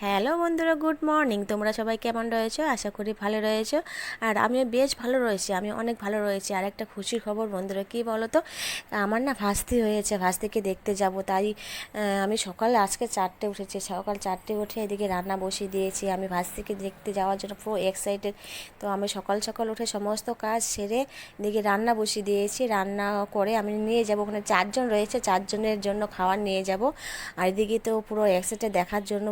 Hello বন্ধুরা, good morning. তোমরা সবাই কেমন রয়েছো? আশা করি ভালো রয়েছো। আর আমিও বেশ ভালো রয়েছি আমি অনেক ভালো রয়েছি। আর একটা খুশির খবর বন্ধুরা, কী বলো তো আমার না ভাস্তি হয়েছে, ভাস্তিকে দেখতে যাব। তাই আমি সকালে আজকে চারটে উঠেছি। সকাল চারটে উঠে এদিকে রান্না বসিয়ে দিয়েছি। আমি ভাস্তিকে দেখতে যাওয়ার জন্য পুরো এক্সাইটেড তো আমি সকাল সকাল উঠে সমস্ত কাজ সেরে এদিকে রান্না বসিয়ে দিয়েছি। রান্না করে আমি নিয়ে যাব। ওখানে চারজন রয়েছে, চারজনের জন্য খাবার নিয়ে যাব। আর এদিকে তো পুরো এক্সাইটেড দেখার জন্য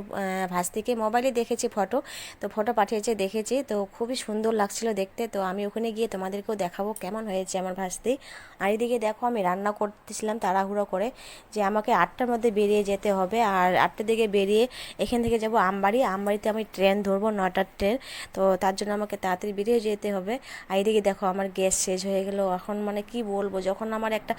আহ, থেকে মোবাইলে দেখেছি ফটো। তো ফটো পাঠিয়েছে দেখেছি। তো খুবই সুন্দর লাগছিল দেখতে। তো আমি ওখানে গিয়ে তোমাদেরকেও দেখাবো কেমন হয়েছে আমার ভাস্তি। আর এদিকে দেখো আমি রান্না করতেছিলাম তাড়াহুড়ো করে যে আমাকে আটটার মধ্যে বেরিয়ে যেতে হবে। আর আটটার দিকে বেরিয়ে এখান থেকে যাব আমবাড়ি। আমবাড়িতে আমি ট্রেন ধরবো নটার ট্রেন। তো তার জন্য আমাকে তাড়াতাড়ি বেরিয়ে যেতে হবে। আর এদিকে দেখো আমার গ্যাস শেষ হয়ে গেলো। এখন মানে কি বলব যখন আমার একটা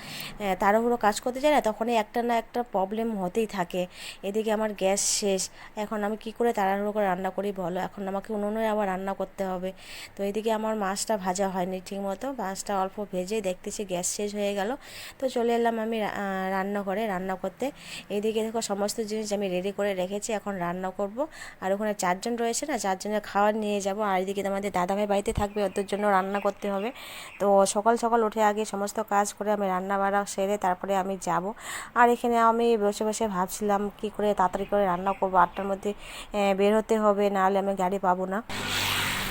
তাড়াহুড়ো কাজ করতে যাই না তখনই একটা না একটা প্রবলেম হতেই থাকে। এদিকে আমার গ্যাস শেষ। এখন আমি কি করে তাড়াহুড়ো করে রান্না করি বলো? এখন আমাকে উনুনে আবার রান্না করতে হবে। তো এদিকে আমার মাছটা ভাজা হয়নি ঠিক মতো মাছটা অল্প ভেজে দেখতেছি গ্যাস শেষ হয়ে গেল। তো চলে এলাম আমি রান্নাঘরে রান্না করতে। এইদিকে দেখো সমস্ত জিনিস আমি রেডি করে রেখেছি, এখন রান্না করব। আর ওখানে চারজন রয়েছে না, চারজনের খাবার নিয়ে যাব। আর এদিকে আমাদের দাদাভাই বাড়িতে থাকবে, ওদের জন্য রান্না করতে হবে। তো সকাল সকাল উঠে আগে সমস্ত কাজ করে আমি রান্না বাড়া সেরে তারপরে আমি যাব। আর এখানে আমি বসে বসে ভাবছিলাম কি করে তাড়াতাড়ি করে রান্না করব। আটটার মধ্যে বের হতে হবে নাহলে আমি গাড়ি পাবো না।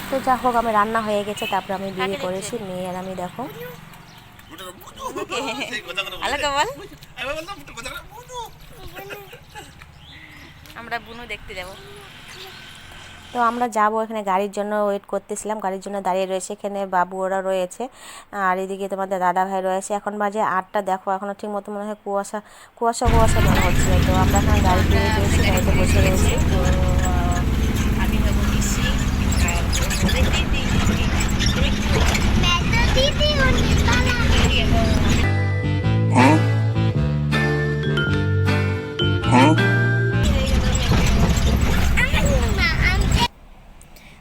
তো যা হোক আমি রান্না হয়ে গেছে তারপরে আমি বিয়ে করেছি মেয়ে আর আমি দেখো। আমরা বুনু দেখতে যাব। তো আমরা যাব এখানে গাড়ির জন্য ওয়েট করতেছিলাম গাড়ির জন্য দাঁড়িয়ে রয়েছে এখানে বাবু ওরা রয়েছে। আর এদিকে তোমাদের দাদা ভাই রয়েছে। এখন বাজে আটটা দেখো এখনও ঠিক মতো মনে হয় কুয়াশা কুয়াশা কুয়াশা মনে হচ্ছে। তো আমরা এখানে গাড়িতে রয়েছি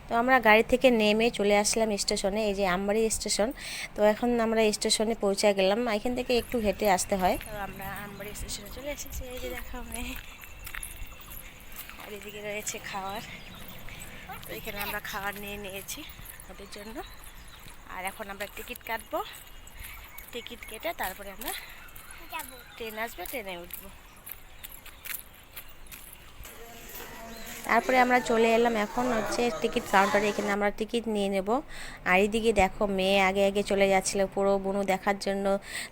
তো আমরা গাড়ি থেকে নেমে চলে আসলাম স্টেশনে এই যে আমবাড়ি স্টেশন। তো এখন আমরা স্টেশনে পৌঁছে গেলাম এখান থেকে একটু হেঁটে আসতে হয়। তো আমরা আমবাড়ি স্টেশনে চলে এসেছি এই যে দেখা হবে আর এদিকে রয়েছে খাওয়ার। তো এখানে আমরা খাবার নিয়ে নিয়েছি ওদের জন্য। আর এখন আমরা টিকিট কাটবো। টিকিট কেটে তারপরে আমরা ট্রেন আসবে ট্রেনে উঠবো। তারপরে আমরা চলে এলাম এখন হচ্ছে টিকিট কাউন্টারে, এখানে আমরা টিকিট নিয়ে নেব। আর এইদিকে দেখো মেয়ে আগে আগে চলে যাচ্ছিল, পুরো বুনু দেখার জন্য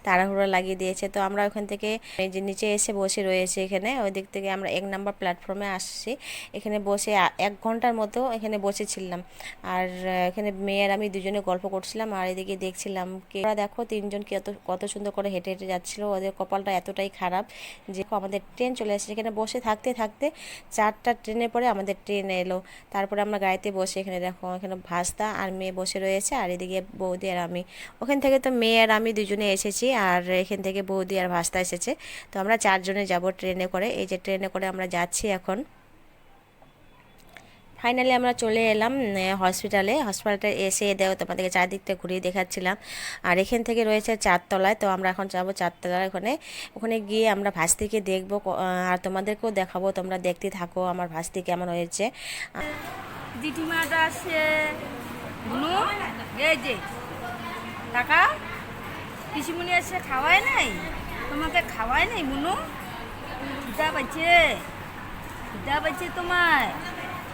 তাড়াহুড়ো লাগিয়ে দিয়েছে। তো আমরা ওখান থেকে যে নিচে এসে বসে রয়েছে এখানে, ওই দিক থেকে আমরা এক নম্বর প্ল্যাটফর্মে আসছি। এখানে বসে এক ঘণ্টার মতো এখানে বসেছিলাম। আর এখানে মেয়ের আমি দুজনে গল্প করছিলাম, আর এদিকে দেখছিলাম কি দেখো তিনজন কত কত সুন্দর করে হেঁটে হেঁটে যাচ্ছিল, ওদের কপালটা এতটাই খারাপ যে আমাদের ট্রেন চলে আসছে এখানে বসে থাকতে থাকতে চারটা ট্রেনের পরে আমাদের ট্রেন এলো। তারপরে আমরা গাড়িতে বসে এখানে দেখো, এখানে ভাস্তা আর মেয়ে বসে রয়েছে আর এদিকে বৌদি আর আমি। ওখান থেকে তো মেয়ে আর আমি দুজনে এসেছি আর এখান থেকে বৌদি আর ভাস্তা এসেছে। তো আমরা চারজনে যাব ট্রেনে করে। এই যে ট্রেনে করে আমরা যাচ্ছি এখন। ফাইনালি আমরা চলে এলাম হসপিটালে হসপিটালে এসে দেও তোমাদেরকে চারদিকটা ঘুরিয়ে দেখাচ্ছিলাম। আর এখান থেকে রয়েছে চারতলায়, তো আমরা এখন যাব চারতলায় ওখানে। ওখানে গিয়ে আমরা ভাস্তিকে দেখব আর তোমাদেরকেও দেখাবো, তোমরা দেখতে থাকো আমার ভাস্তি কেমন হয়েছে। পিসিমুনি আছে খাওয়ায় নাই? তোমাকে খাওয়ায় নাই পাচ্ছে তোমায়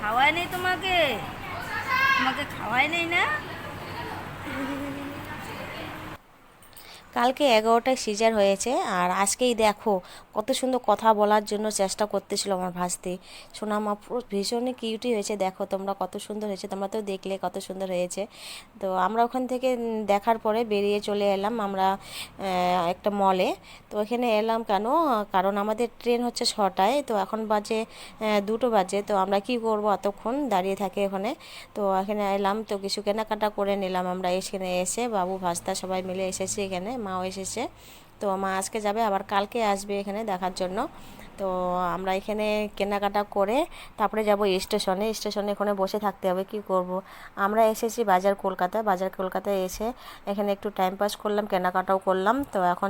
খাওয়ায় নেই তোমাকে? তোমাকে খাওয়ায় নেই না? কালকে এগারোটায় সিজার হয়েছে আর আজকেই দেখো কত সুন্দর কথা বলার জন্য চেষ্টা করতেছিল আমার ভাস্তি। সোনামা পুরো ভীষণই কিউটি হয়েছে, দেখো তোমরা কত সুন্দর হয়েছে, তোমরা তো দেখলে কত সুন্দর হয়েছে। তো আমরা ওখান থেকে দেখার পরে বেরিয়ে চলে এলাম আমরা একটা মলে তো এখানে এলাম কেন? কারণ আমাদের ট্রেন হচ্ছে ছটায়, তো এখন বাজে দুটো বাজে, তো আমরা কি করব অতক্ষণ দাঁড়িয়ে থাকি ওখানে। তো এখানে এলাম, তো কিছু কেনাকাটা করে নিলাম আমরা, এখানে এসে বাবু, ভাস্তা সবাই মিলে এসেছি এখানে। মাও এসেছে। তো মা আজকে যাবে, আবার কালকে আসবে এখানে দেখার জন্য। তো আমরা এখানে কেনাকাটা করে তারপরে যাব স্টেশনে। স্টেশনে এখানে বসে থাকতে হবে, কি করব? আমরা এসেছি বাজার কলকাতা। বাজার কলকাতায় এসে এখানে একটু টাইম পাস করলাম, কেনাকাটাও করলাম। তো এখন